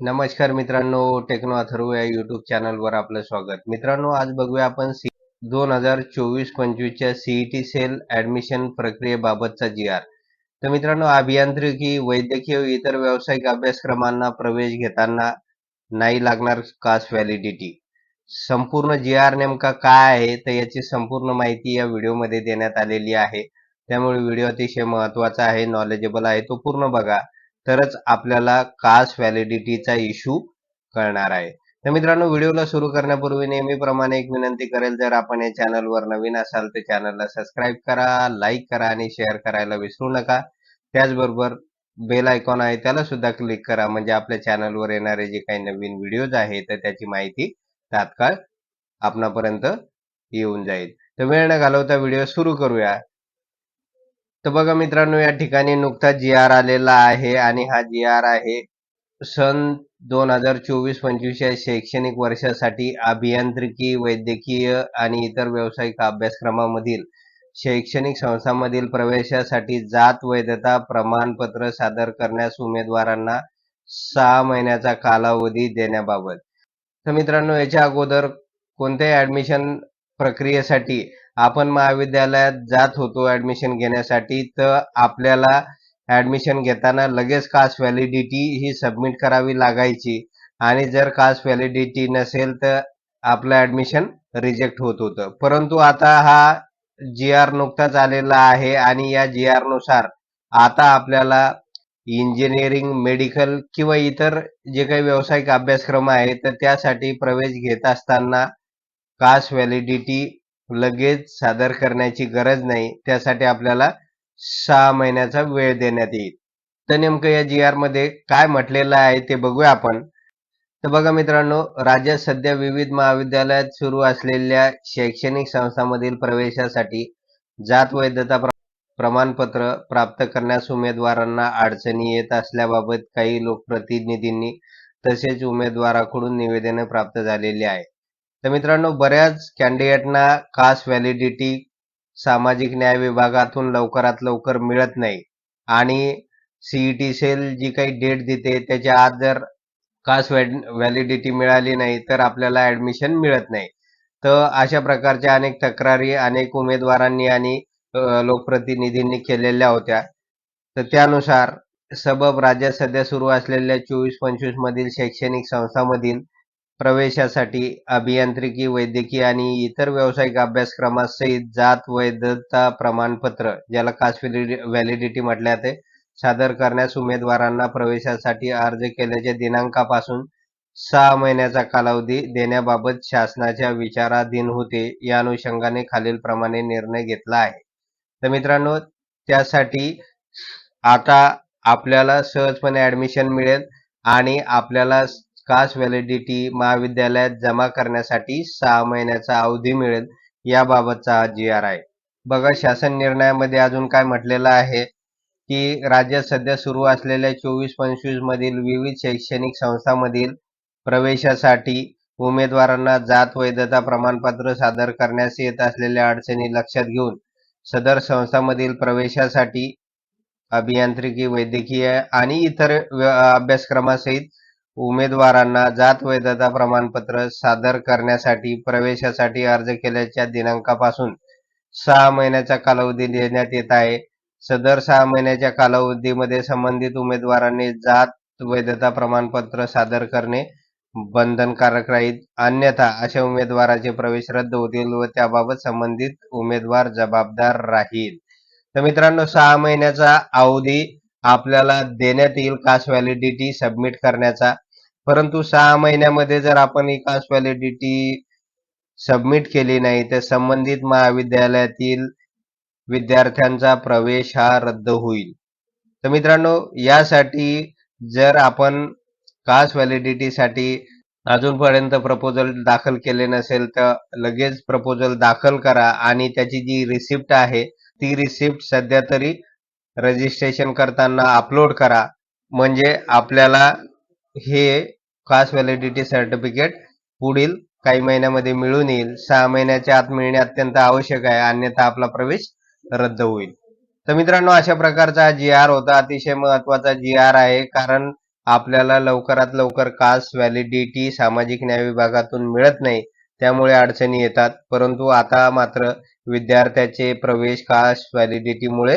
नमस्कार मित्रांनो टेक्नो अथर्व या युट्यूब चॅनलवर आपलं स्वागत. मित्रांनो आज बघूया आपण सी दोन हजार चोवीस पंचवीसच्या सीईटी सेल ऍडमिशन प्रक्रियेबाबतचा जी आर तर मित्रांनो अभियांत्रिकी वैद्यकीय व इतर व्यावसायिक अभ्यासक्रमांना प्रवेश घेताना नाही लागणार कास्ट व्हॅलिडिटी संपूर्ण जी आर नेमका काय आहे तर याची संपूर्ण माहिती या व्हिडिओमध्ये देण्यात आलेली आहे. त्यामुळे व्हिडिओ अतिशय महत्त्वाचा आहे नॉलेजेबल आहे तो पूर्ण बघा. तरच आपल्याला कास्ट व्हॅलिडिटीचा इश्यू कळणार आहे. तर मित्रांनो व्हिडिओला सुरू करण्यापूर्वी नेहमीप्रमाणे एक विनंती करेल जर आपण या चॅनलवर नवीन असाल तर चॅनलला सबस्क्राईब करा लाईक करा आणि शेअर करायला विसरू नका. त्याचबरोबर बेल आयकॉन आहे त्याला सुद्धा क्लिक करा. म्हणजे आपल्या चॅनलवर येणारे जे काही नवीन व्हिडिओज आहेत तर त्याची माहिती तात्काळ आपणापर्यंत येऊन जाईल. तर वेळ न घालवता व्हिडिओ सुरू करूया. तर बघा मित्रांनो या ठिकाणी नुकताच जी आर आलेला आहे आणि हा जी आर आहे सन दोन हजार चोवीस पंचवीस या शैक्षणिक वर्षासाठी अभियांत्रिकी वैद्यकीय आणि इतर व्यावसायिक अभ्यासक्रमामधील शैक्षणिक संस्थांमधील प्रवेशासाठी जात वैधता प्रमाणपत्र सादर करण्यास उमेदवारांना सहा महिन्याचा कालावधी देण्याबाबत. तर मित्रांनो याच्या अगोदर कोणत्याही ऍडमिशन प्रक्रियेसाठी आपण महाविद्यालयात जात होतो ऍडमिशन घेण्यासाठी तर आपल्याला ऍडमिशन घेताना लगेच कास्ट व्हॅलिडिटी ही सबमिट करावी लागायची. आणि जर कास्ट व्हॅलिडिटी नसेल तर आपलं ऍडमिशन रिजेक्ट होत होतं. परंतु आता हा जी आर नुकताच आलेला आहे आणि या जी आरनुसार आता आपल्याला इंजिनिअरिंग मेडिकल किंवा इतर जे काही व्यावसायिक अभ्यासक्रम आहेत तर त्यासाठी प्रवेश घेत असताना कास्ट व्हॅलिडिटी लगेच सादर करण्याची गरज नाही. त्यासाठी आपल्याला सहा महिन्याचा वेळ देण्यात येईल. तर नेमकं या जी आरमध्ये काय म्हटलेलं आहे ते बघूया आपण. तर बघा मित्रांनो राज्यात सध्या विविध महाविद्यालयात सुरू असलेल्या शैक्षणिक संस्थांमधील प्रवेशासाठी जात वैधता प्रमाणपत्र प्राप्त करण्यास उमेदवारांना अडचणी येत असल्याबाबत काही लोकप्रतिनिधींनी तसेच उमेदवाराकडून निवेदने प्राप्त झालेली आहे तर मित्रांनो बऱ्याच कॅन्डिडेटना कास्ट व्हॅलिडिटी सामाजिक न्याय विभागातून लवकरात लवकर मिळत नाही. आणि सीईटी सेल जी काही डेट देते त्याच्या आत जर कास्ट व्हॅलिडिटी मिळाली नाही तर आपल्याला ऍडमिशन मिळत नाही. तर अशा प्रकारच्या अनेक तक्रारी अनेक उमेदवारांनी आणि लोकप्रतिनिधींनी केलेल्या होत्या. तर त्यानुसार सबब राज्यात सध्या सुरू असलेल्या चोवीस पंचवीस मधील शैक्षणिक संस्थांमधील प्रवेशासाठी अभियांत्रिकी वैद्यकीय आणि इतर व्यावसायिक अभ्यासक्रमासहित जात वैधता प्रमाणपत्र ज्याला कास्ट व्हॅलिडिटी म्हटले जाते सादर करण्यास उमेदवारांना प्रवेशासाठी अर्ज केल्याच्या दिनांकापासून सहा महिन्याचा कालावधी देण्याबाबत शासनाच्या विचाराधीन होते. या अनुषंगाने खालीलप्रमाणे निर्णय घेतला आहे. तर मित्रांनो त्यासाठी आता आपल्याला सहजपणे ऍडमिशन मिळेल आणि आपल्याला कास्ट व्हॅलिडिटी महाविद्यालयात जमा करण्यासाठी सहा महिन्याचा अवधी मिळेल याबाबतचा हा जी आर आहे. बघा शासन निर्णयामध्ये अजून काय म्हटलेलं आहे की राज्यात सध्या सुरू असलेल्या चोवीस पंचवीस मधील विविध शैक्षणिक संस्थांमधील प्रवेशासाठी उमेदवारांना जात वैधता प्रमाणपत्र सादर करण्यास येत असलेल्या अडचणी लक्षात घेऊन सदर संस्थांमधील प्रवेशासाठी अभियांत्रिकी वैद्यकीय आणि इतर अभ्यासक्रमासहित उमेदवारांना जात वैधता प्रमाणपत्र सादर करण्यासाठी प्रवेशासाठी अर्ज केल्याच्या दिनांकापासून सहा महिन्याचा कालावधी देण्यात येत आहे. सदर सहा महिन्याच्या कालावधीमध्ये संबंधित उमेदवारांनी जात वैधता प्रमाणपत्र सादर करणे बंधनकारक राहील अन्यथा अशा उमेदवाराचे प्रवेश रद्द होतील व त्याबाबत संबंधित उमेदवार जबाबदार राहील. तर मित्रांनो सहा महिन्याचा अवधी आपल्याला देण्यात येईल कास्ट व्हॅलिडिटी सबमिट करण्याचा. परंतु सहा महिन्यामध्ये जर आपण ही कास्ट व्हॅलिडिटी सबमिट केली नाही तर संबंधित महाविद्यालयातील विद्यार्थ्यांचा प्रवेश हा रद्द होईल. तर मित्रांनो यासाठी जर आपण कास्ट व्हॅलिडिटीसाठी अजूनपर्यंत प्रपोजल दाखल केले नसेल तर लगेच प्रपोजल दाखल करा आणि त्याची जी रिसिप्ट आहे ती रिसिप्ट सध्या तरी रजिस्ट्रेशन करताना अपलोड करा. म्हणजे आपल्याला हे कास्ट व्हॅलिडिटी सर्टिफिकेट पुढील काही महिन्यामध्ये मिळून येईल. सहा महिन्याच्या आत मिळणे अत्यंत आवश्यक आहे. अन्यथा आपला प्रवेश रद्द होईल. तर मित्रांनो अशा प्रकारचा जी आर होता. अतिशय महत्त्वाचा जी आर आहे. कारण आपल्याला लवकरात लवकर कास्ट व्हॅलिडिटी सामाजिक न्याय विभागातून मिळत नाही. त्यामुळे अडचणी येतात. परंतु आता मात्र विद्यार्थ्याचे प्रवेश कास्ट व्हॅलिडिटीमुळे